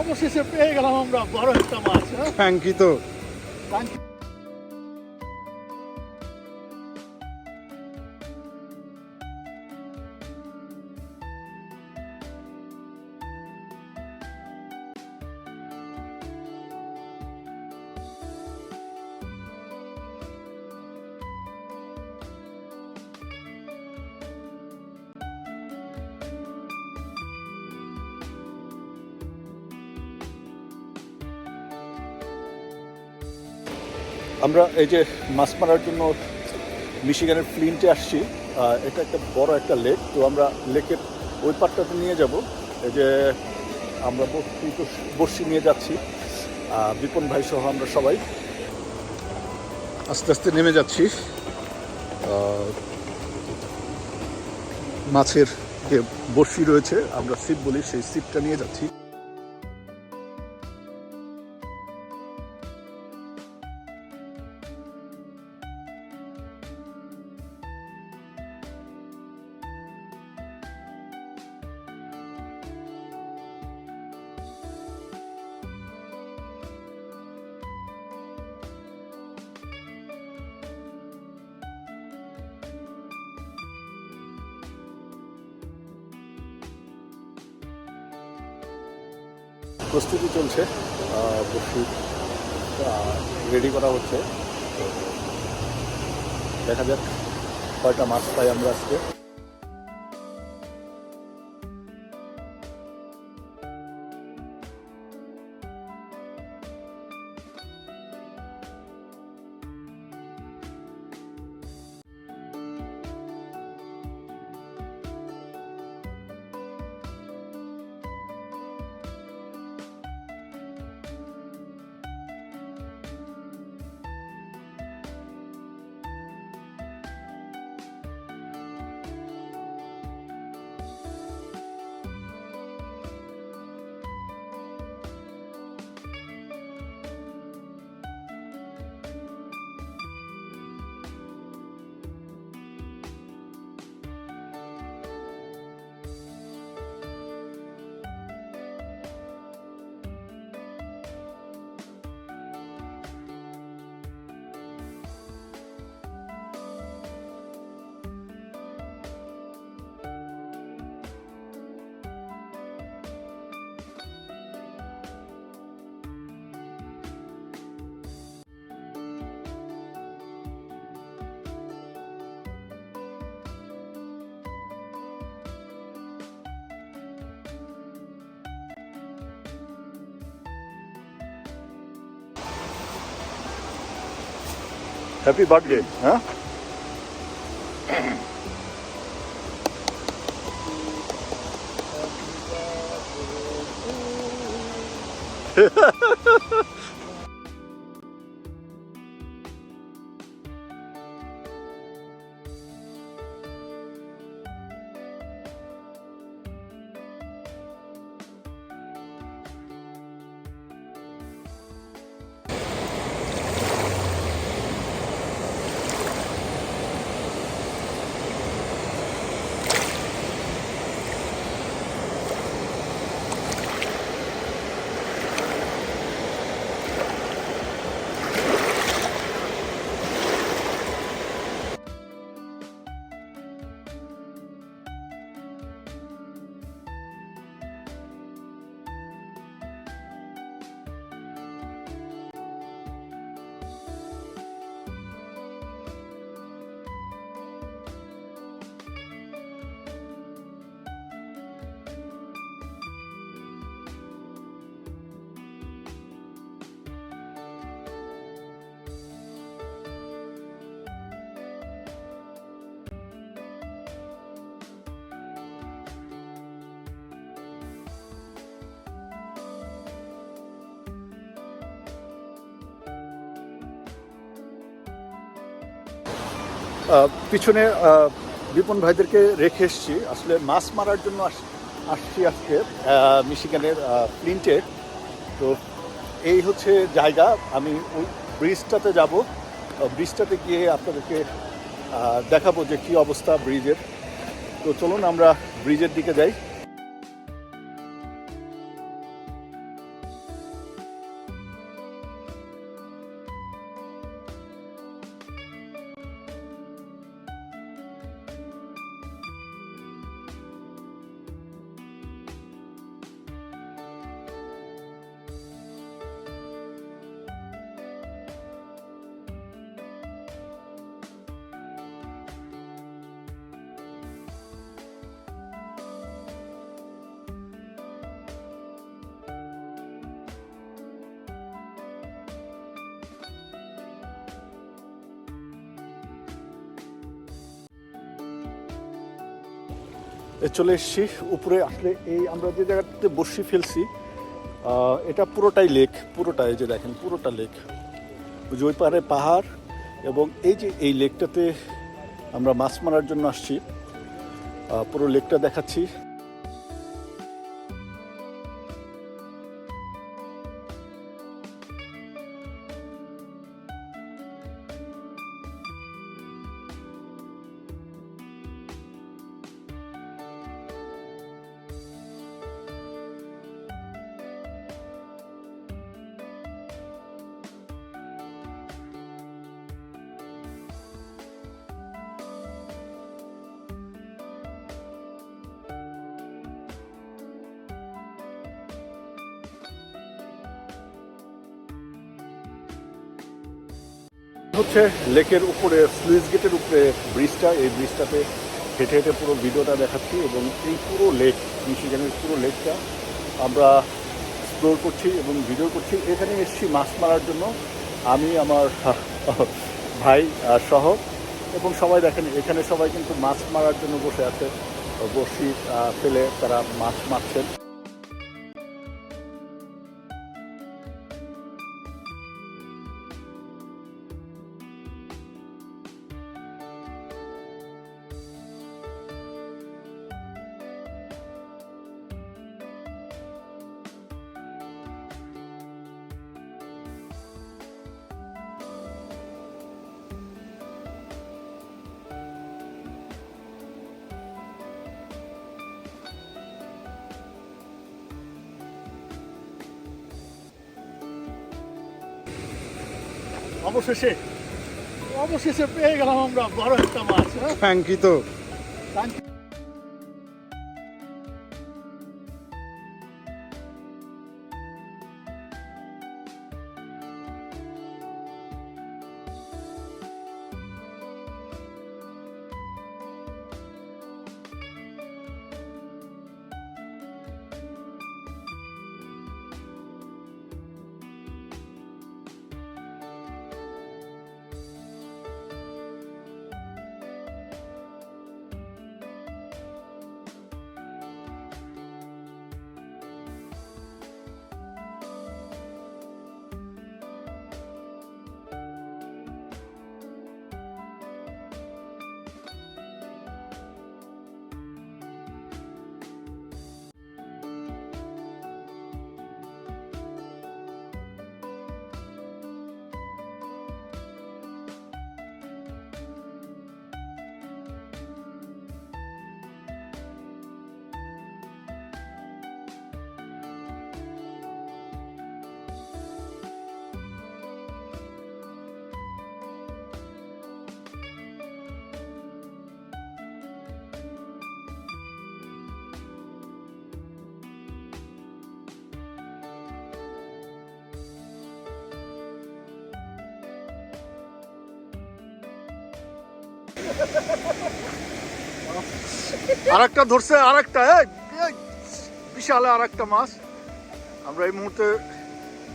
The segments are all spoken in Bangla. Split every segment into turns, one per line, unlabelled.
অবশেষে পেয়ে গেলাম আমরা বড় একটা মাছ হ্যাঁ?
তো
থ্যাংক you.
আমরা এই যে মাছ মারার জন্য মিশিগানের ফ্লিন্টে আসছি এটা একটা বড় একটা লেক তো আমরা লেকের ওই পাটটাতে নিয়ে যাব। এই যে আমরা বসি নিয়ে যাচ্ছি। বিপন ভাই সহ আমরা সবাই। আস্তে আস্তে নেমে যাচ্ছি। মাছের যে বড়শি রয়েছে, আমরা সিপ বলি, সেই সিপটা নিয়ে যাচ্ছি। প্রস্তুতি চলছে বড়শি রেডি করা হচ্ছে। দেখা যাক কয়টা মাস পাই আমরা আজকে। Happy birthday. Hã? পিছনে বিপন ভাইদেরকে রেখে এসছি। আসলে মাছ মারার জন্য আস- আসছি আজকে মিশিগানের প্লিন্টে তো এই হচ্ছে জায়গা। আমি ওই ব্রিজটাতে যাব। ব্রিজটাতে গিয়ে আপনাদেরকে দেখাবো যে কী অবস্থা ব্রিজের। তো চলুন আমরা ব্রিজের দিকে যাই। চলে এসেছি। উপরে আসলে এই আমরা যে জায়গাতে বসি ফেলছি এটা পুরোটাই লেক পুরোটাই যে দেখেন, পুরোটা লেক যে ওই পারে পাহাড় এবং এই যে এই লেকটাতে আমরা মাছ মারার জন্য আসছি। পুরো লেকটা দেখাচ্ছি। হচ্ছে লেকের উপরে স্লুইস গেটের উপরে ব্রিজটা, এই ব্রিজটাতে হেঁটে হেঁটে পুরো ভিডিওটা দেখাচ্ছি এবং এই পুরো লেক, মিশিগানের পুরো লেকটা আমরা এক্সপ্লোর করছি এবং ভিডিও করছি। এখানে এসেছি মাছ মারার জন্য। আমি, আমার, ভাই সহ। এবং সবাই দেখেন, এখানে সবাই কিন্তু মাছ মারার জন্য বসে আছে। বসি ফেলে তারা মাছ মারছেন।
অবশেষে অবশেষে পেয়ে গেলাম আমরা বড় একটা মাছ হ্যাঁ?
থ্যাংক ইউ তো।
থ্যাংক কাঙ্কি-
আর একটা ধরছে আর একটা বিশাল আর একটা মাছ। আমরা এই মুহূর্তে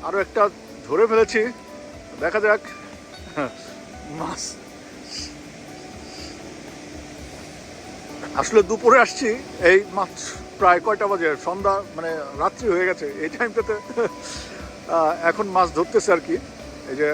আরও একটা ধরে ফেলেছি। দেখা যাক। মাছ। আসলে দুপুরে আসছি, এই মাছ প্রায় কয়টা বাজে? সন্ধ্যা মানে রাত্রি হয়ে গেছে, এই টাইমটাতে এখন মাছ ধরতেছে আর কি। এই যে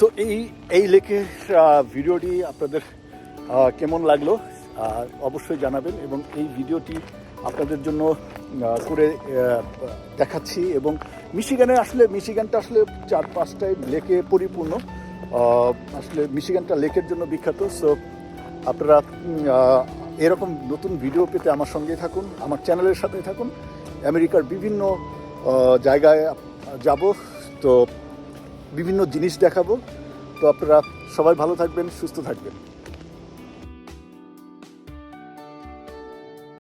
তো এই এই লেকের ভিডিওটি আপনাদের কেমন লাগল অবশ্যই জানাবেন এবং এই ভিডিওটি আপনাদের জন্য করে দেখাচ্ছি এবং মিশিগানে আসলে, মিশিগানটা আসলে চার পাঁচটায় লেকে পরিপূর্ণ। আসলে মিশিগানটা লেকের জন্য বিখ্যাত, সো আপনারা এরকম নতুন ভিডিও পেতে আমার সঙ্গে থাকুন, আমার চ্যানেলের সাথে থাকুন। আমেরিকার বিভিন্ন জায়গায় যাব, তো বিভিন্ন জিনিস দেখাবো। তো আপনারা সবাই ভালো থাকবেন সুস্থ থাকবেন।